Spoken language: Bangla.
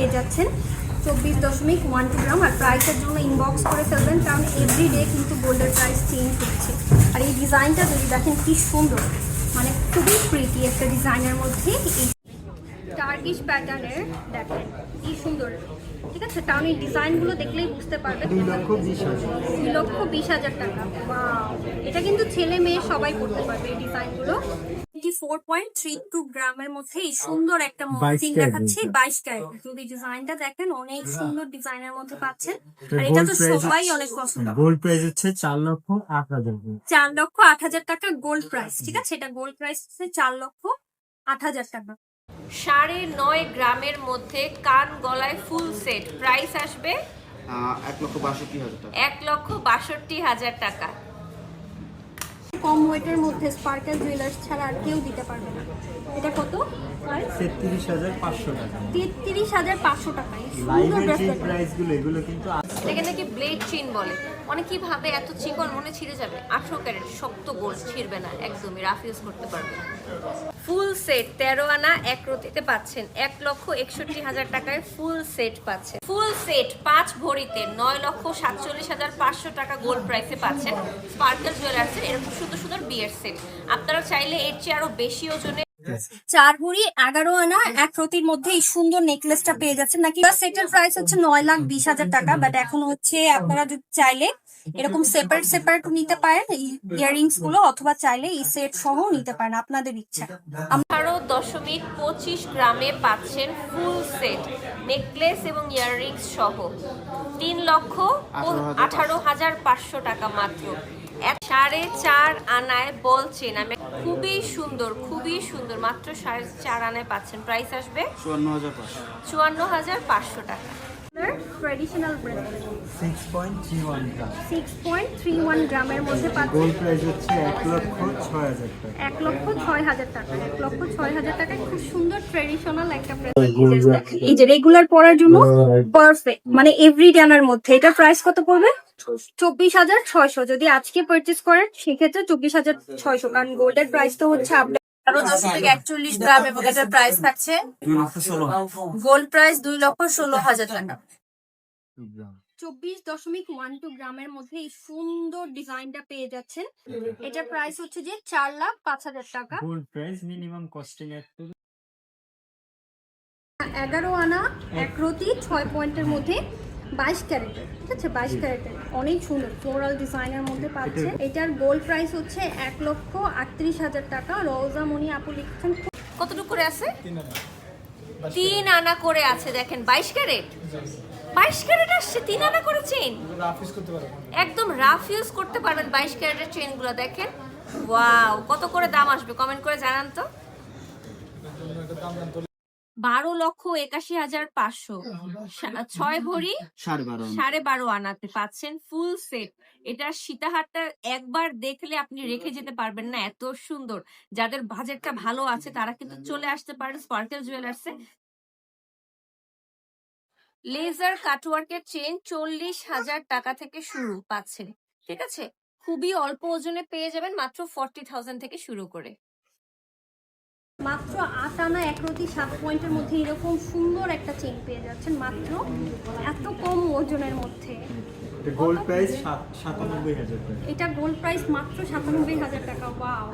পেয়ে যাচ্ছেন। চব্বিশ দশমিক ওয়ান টু গ্রাম আর প্রাইসের জন্য ইনবক্স করে ফেলবেন। কারণ এভরিডে কিন্তু গোল্ডের প্রাইস চেঞ্জ হচ্ছে। আর এই ডিজাইনটা যদি দেখেন কি সুন্দর। মানে খুবই প্রিটি একটা ডিজাইনের মধ্যে এই টার্কিশ প্যাটার্নের দেখেন কি সুন্দর। ঠিক আছে? কারণ এই ডিজাইনগুলো দেখলেই বুঝতে পারবেন। দুই লক্ষ বিশ হাজার। দুই লক্ষ বিশ হাজার টাকা! এটা কিন্তু ছেলে মেয়ে সবাই করতে পারবে এই ডিজাইনগুলো ফোর পয়েন্ট থ্রি টু গ্রামের মধ্যে এই সুন্দর একটা ক্যারেট দেখাচ্ছে। এটা। বাইশ ক্যারেট। যদি ডিজাইনটা দেখেন অনেক সুন্দর ডিজাইনের মধ্যে পাচ্ছেন। আর এটা এটা তো সবাই অনেক পছন্দ গোল্ড প্রাইস হচ্ছে চার লক্ষ আট হাজার চার লক্ষ আট হাজার টাকা গোল্ড প্রাইস ঠিক আছে? এটা গোল্ড প্রাইস হচ্ছে চার লক্ষ আট হাজার টাকা। সাড়ে নয় গ্রামের মধ্যে কান গলায় ফুল সেট প্রাইস আসবে এক লক্ষ বাষট্টি হাজার টাকা। এক লক্ষ বাষট্টি হাজার টাকা। কম ওয়েটের মধ্যে স্পার্কেল জুয়েলার্স ছাড়া আর কেউ দিতে পারবে না। এটা কত? তেত্রিশ হাজার পাঁচশো টাকা। তেত্রিশ হাজার পাঁচশো টাকা এই সুন্দর ব্রেসলেট এগুলো কিন্তু এটাকে নাকি ব্লেড চেন বলে। অনেকেই ভাবে এত চিকন মনে ছিঁড়ে যাবে। আঠারো ক্যারেট শক্ত গোল ছিঁড়বে না, একদমই রাফ ইউজ করতে পারবে ফুল সেট তেরো আনা, এক রতিতে পাচ্ছেন এক লক্ষ একষট্টি হাজার টাকায় ফুল সেট পাচ্ছেন। ফুল সেট পাঁচ ভরিতে নয় লক্ষ সাতচল্লিশ হাজার পাঁচশো টাকা গোল্ড প্রাইসে পাচ্ছেন স্পার্কেল জুয়েলার্সের এরকম সুন্দর সুন্দর বিয়ের সেট। আপনারা চাইলে এর চেয়ে আরও বেশি ওজনে চার ভরি এগারো আনা এক রতির মধ্যে এই সুন্দর নেকলেসটা পেয়ে যাচ্ছেন। নাকি সেটের প্রাইস হচ্ছে নয় লাখ বিশ হাজার টাকা বাট এখন হচ্ছে আপনারা যদি চাইলে এরকম সেপারেট সেপারেট নিতে পারেন এই ইয়ারিংসগুলো অথবা চাইলে এই সেট সহ নিতে পারেন আপনাদের ইচ্ছা। আঠারো দশমিক পঁচিশ গ্রামে পাচ্ছেন ফুল সেট নেকলেস এবং ইয়াররিংস সহ তিন লক্ষ আঠারো হাজার পাঁচশো। টাকা মাত্র। এক সাড়ে চার আনায় বল চেন। আমি খুবই সুন্দর খুবই সুন্দর। মাত্র সাড়ে চার আনায় পাচ্ছেন। প্রাইস আসবে চুয়ান্ন হাজার পাঁচশো। চুয়ান্ন হাজার পাঁচশো টাকা। গ্রাম গ্রামের মধ্যে পাচ্ছেন। গোল্ড প্রাইস হচ্ছে লক্ষ টাকা। লক্ষ টাকা। লক্ষ টাকায় খুব সুন্দর ট্রেডিশনাল একটা এই যে রেগুলার পরার জন্য পারফেক্ট মানে এভরি ডানার মধ্যে। এটা প্রাইস কত পড়বে? চব্বিশ হাজার ছয়শো। যদি আজকে পারচেস করেন সেক্ষেত্রে চব্বিশ হাজার ছয়শো। কারণ গোল্ডের প্রাইস তো হচ্ছে দশমিক একচল্লিশ গ্রাম এবং এটার প্রাইস থাকছে গোল্ড প্রাইস দুই লক্ষ ষোলো হাজার টাকা। চব্বিশ দশমিক ওয়ান টু গ্রামের মধ্যে এই সুন্দর ডিজাইনটা পেয়ে যাচ্ছেন। এটার প্রাইস হচ্ছে যে চার লাখ পাঁচ হাজার টাকা। গোল্ড প্রাইস মিনিমাম কস্টিং এগারো আনা এক রতি ছয় পয়েন্টের মধ্যে। বাইশ ক্যারেটের ঠিক আছে? বাইশ ক্যারেটের। অনেক সুন্দর ফ্লোরাল ডিজাইনের মধ্যে পাচ্ছে। এটার গোল্ড প্রাইস হচ্ছে এক লক্ষ আটত্রিশ হাজার টাকা। রোজা মনি আপু লিখছেন কতটুকু করে আছে? তিন আনা। করে আছে দেখেন। বাইশ ক্যারেট? বাইশ ক্যারেট আসছে তিন আনা করে চেন একদম রাফ ইউজ করতে পারবেন বাইশ ক্যারেটের চেনগুলো দেখেন। ওয়াও কত করে দাম আসবে? কমেন্ট করে জানান তো। বারো লক্ষ একাশি হাজার পাঁচশো। ছয় ভরি সাড়ে বারো আনাতে পাচ্ছেন ফুল সেট এটার সীতাহারটা একবার দেখলে আপনি রেখে যেতে পারবেন না এত সুন্দর। যাদের বাজেটটা ভালো আছে তারা কিন্তু চলে আসতে পারেন স্পার্কেল জুয়েলার্সে লেজার কাটওয়ার্কের চেন চল্লিশ হাজার টাকা থেকে শুরু পাচ্ছেন। ঠিক আছে? খুবই অল্প ওজনে পেয়ে যাবেন মাত্র ফর্টি থাউজেন্ড থেকে শুরু করে। মাত্র আট আনা এক রতি সাত পয়েন্টের মধ্যে এরকম সুন্দর একটা চেন পেয়ে যাচ্ছেন মাত্র এত কম ওজনের মধ্যে। গোল্ড প্রাইস সাতানব্বই হাজার এটা গোল্ড প্রাইস মাত্র সাতানব্বই হাজার টাকা ওয়াও